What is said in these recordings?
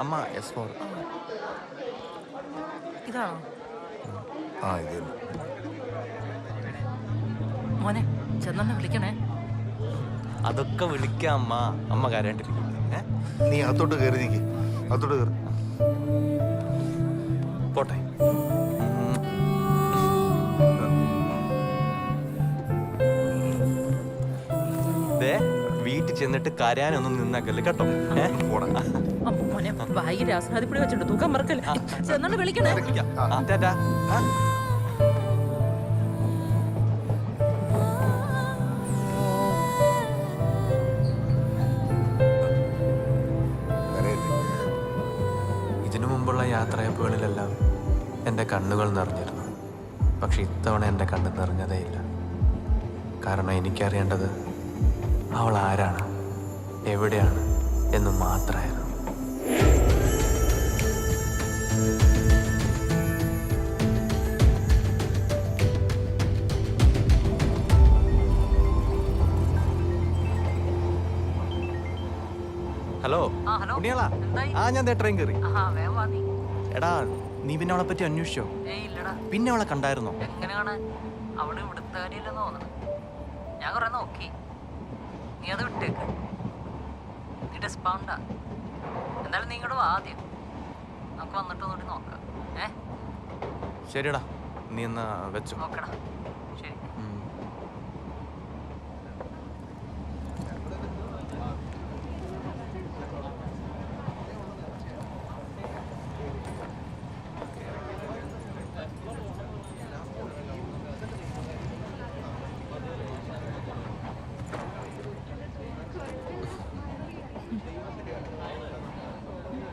അമ്മ S four ഇതാണോ? ആ ഇത്. മോനെ ചെന്നെ വിളിക്കണേ. അതൊക്കെ വിളിക്കാം അമ്മ. അമ്മ കരണ്ടിരിക്കും നീ അകത്തോട്ട് കയറി നീക്കി. അകത്തോട്ട് കയറി പോട്ടെ. ദേ വീട്ടിൽ ചെന്നിട്ട് കരയാനൊന്നും നിന്നാക്കല്ലേ കേട്ടോ. ഏ? പോടാ. അമ്മ, മോനെ വായി രാസനാദിപ്പൊടി വെച്ചിട്ടുണ്ട്. തൂക്കം മറക്കല്ല? ചെന്നെ വിളിക്കണേ. ഇതിനു മുമ്പുള്ള യാത്രയപ്പുകളിലെല്ലാം എന്റെ കണ്ണുകൾ നിറഞ്ഞിരുന്നു. പക്ഷെ ഇത്തവണ എന്റെ കണ്ണ് നിറഞ്ഞതേയില്ല കാരണം എനിക്കറിയേണ്ടത് അവൾ ആരാണ് എവിടെയാണ് എന്ന് മാത്രമായിരുന്നു. ഹലോ ആ, ഹലോ. ഉണ്ണിയാളാ? ആ ഞാൻ ട്രെയിൻ കയറി എടാ നീ പിന്നെ അവളെ പറ്റി അന്വേഷിച്ചോ? പിന്നെ അവളെ കണ്ടായിരുന്നോ? എങ്ങനെയാണ്? അവൾ ഇവിടുത്തെ കാര്യമില്ലെന്ന് തോന്നുന്നു. ഞാൻ കുറെ നോക്കി. നീ അത് വിട്ടേക്ക്. നീ ഡിസ്പൗണ്ടാ എന്തായാലും നീ ഇങ്ങോട്ട് ആദ്യം. നമുക്ക് വന്നിട്ട് ഒന്നുകൂടി നോക്കാം. ഏ? ശരിടാ നീ എന്നാ വെച്ചോ. നോക്കടാ. ശരി.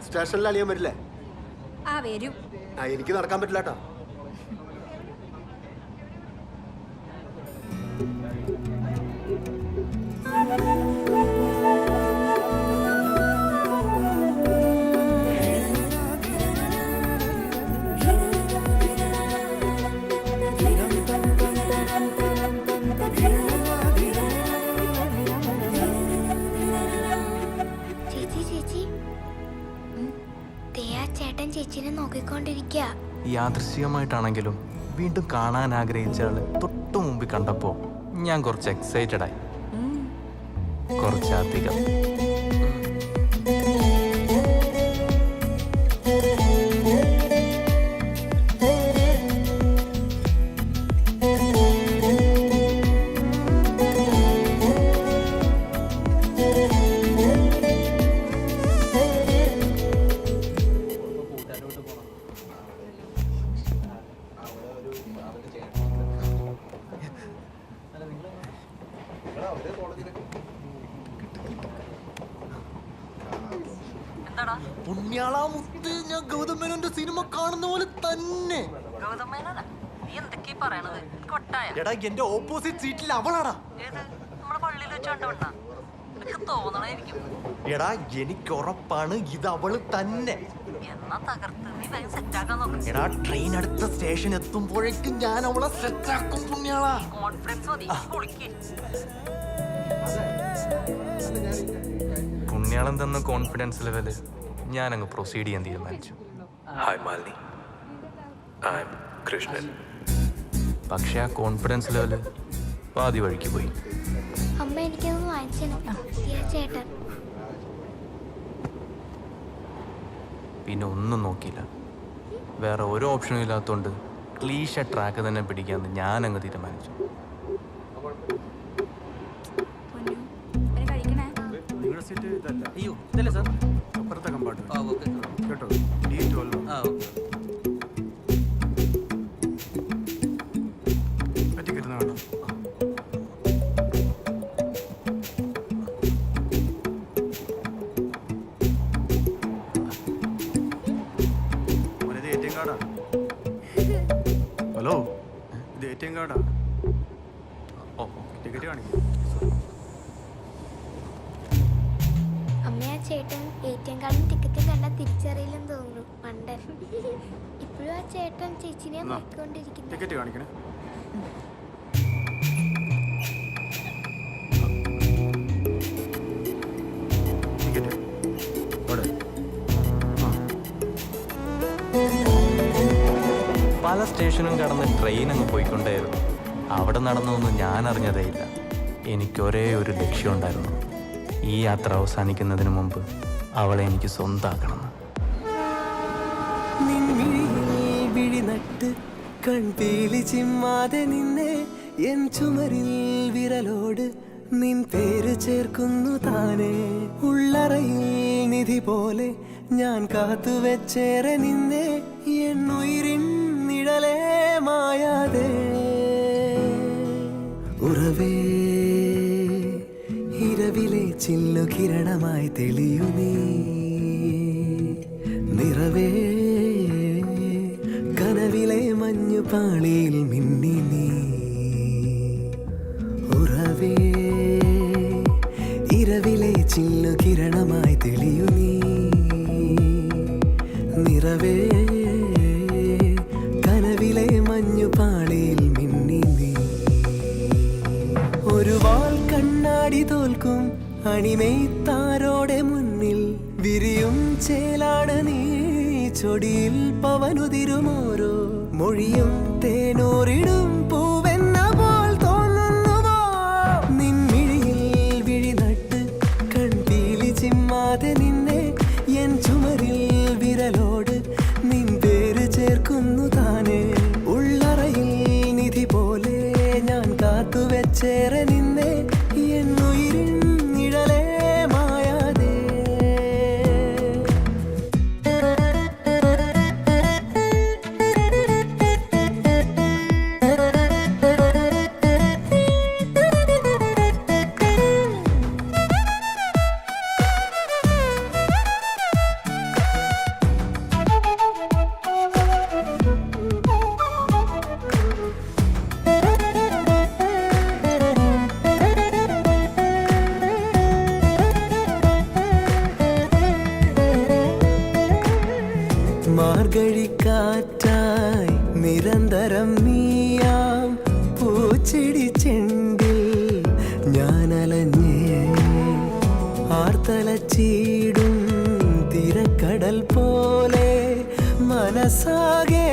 സ്റ്റേഷനിൽ അളിയാൻ പറ്റില്ലേ വരും. എനിക്ക് നടക്കാൻ പറ്റില്ല ദേ ആ ചേട്ടൻ ചേച്ചിനെ നോക്കിക്കൊണ്ടിരിക്കുക യാദൃശ്ചികമായിട്ടാണെങ്കിലും വീണ്ടും കാണാൻ ആഗ്രഹിച്ച ആൾ തൊട്ടു മുമ്പിൽ കണ്ടപ്പോ ഞാൻ കുറച്ച് എക്സൈറ്റഡായി കുറച്ചധികം എന്താടാ? പുണ്യാളാമുത്ത് ഞാൻ ഗൗതം മേനോന്റെ സിനിമ കാണുന്ന പോലെ തന്നെ. ഗൗതം മേനോനാ? നീ എന്തൊക്കെയാ പറയണത്? കൊട്ടായ എടാ എന്റെ ഓപ്പോസിറ്റ് സീറ്റിൽ അവളാടാ. നമ്മുടെ പള്ളിയിൽ നിനക്ക് തോന്നണായിരിക്കും. എടാ എനിക്ക് ഉറപ്പാണ് ഇത് അവൾ തന്നെ. എടാ ട്രെയിൻ അടുത്ത സ്റ്റേഷൻ എത്തുമ്പോഴേക്കും ഞാൻ അവളെ സെറ്റ് ആക്കും പുണ്യാളാ. പുണ്യാളം തന്ന കോൺഫിഡൻസ് ലെവൽ ഞാൻ അങ്ങ് പ്രൊസീഡ് ചെയ്യാൻ തീരുമാനിച്ചു. Hi, Malini. I'm കൃഷ്ണൻ പക്ഷെ ആ കോൺഫിഡൻസ് ലെവൽ പാതി വഴിക്ക് പോയി. അമ്മ എനിക്കൊന്ന് വാങ്ങിച്ചു ചേട്ടൻ പിന്നെ ഒന്നും നോക്കിയില്ല. വേറെ ഒരു ഓപ്ഷനും ഇല്ലാത്തതുകൊണ്ട് ക്ലീശ ട്രാക്ക് തന്നെ പിടിക്കാമെന്ന് ഞാൻ അങ്ങ് തീരുമാനിച്ചു അയ്യോ ഇതല്ലേ സാർ? ഹലോ ഇത് എ ടി എം കാർഡാ ഓ ടിക്കറ്റ് കാണിക്കും. അമ്മയാ ചേട്ടൻ എ ടി എം കാർഡും ടിക്കറ്റും കണ്ടാൽ തിരിച്ചറിയില്ലെന്ന് തോന്നുന്നു. പണ്ടൻ ഇപ്പോഴും ആ ചേട്ടൻ ചേച്ചിനെ നോക്കിക്കൊണ്ടിരിക്കുന്നു. ടിക്കറ്റ് കാണിക്കണേ. സ്റ്റേഷനും കടന്ന് ട്രെയിൻ അങ്ങ് പോയിക്കൊണ്ടേയിരുന്നു. അവിടെ നടന്നതൊന്നും ഞാൻ അറിഞ്ഞതേയില്ല എനിക്കൊരേ ഒരു ലക്ഷ്യമുണ്ടായിരുന്നു ഈ യാത്ര അവസാനിക്കുന്നതിന് മുമ്പ് അവളെ എനിക്ക് സ്വന്തമാക്കണം വിഴിനട്ട് കൺപീലി ചിമ്മാതെ നിന്നെ എൻ ചുമരിൽ വിരലോട് നിൻ പേര് ചേർക്കുന്നു താനെ. ഉള്ളറയിൽ നിധി പോലെ ഞാൻ കാത്തുവെച്ചേറെ നിന്നെ. എന്നുയിരിൻ നിഴലേ മായാതെ ഇരവിലെ ചില്ലു കിരണമായി തെളിയു നിറവേ കനവിലെ മഞ്ഞു പാളിയിൽ മിന്നി നീ. ഉറവേ ഇരവിലെ ചില്ലു കിരണമായി അണിമേത്താരോടെ മുന്നിൽ വിരിയും ചേലാണ് നീ. ചൊടിയിൽ പവനുതിരുമോരോ മൊഴിയും തേനോറിടും പൂവെന്ന തോന്നുന്നുവോ? നിൻമിഴിയിൽ വിഴിനട്ട് കൺപീലി ചിമ്മാതെ നിന്നെ എൻ ചുമരിൽ വിരലോട് നിൻ പേര് ചേർക്കുന്നു താനേ. ഉള്ളറയിൽ നിധി പോലെ ഞാൻ കാത്തുവെച്ചേറെ ആർത്തലച്ചീടും തിരക്കടൽ പോലെ മനസ്സാകെ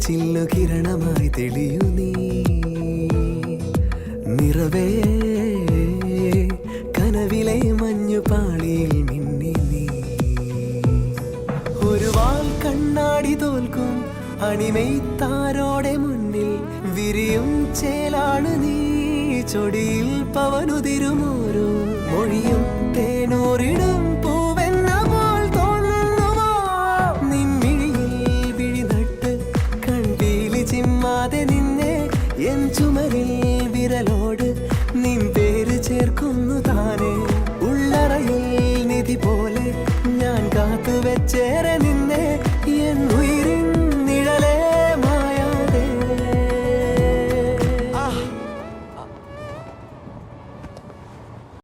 ചില്ലു കിരണമായി തെളിയു നീ. നിറവേ കനവിലെ മഞ്ഞു പാളിയിൽ മിന്നി നീ. ഒരു വാൾ കണ്ണാടി തോൽക്കും അണിമൈത്താരോടെ മുന്നിൽ വിരിയും ചേലാണ് നീ. ചൊടിയിൽ പവനുതിരുമോരോ മൊഴിയും തേനോ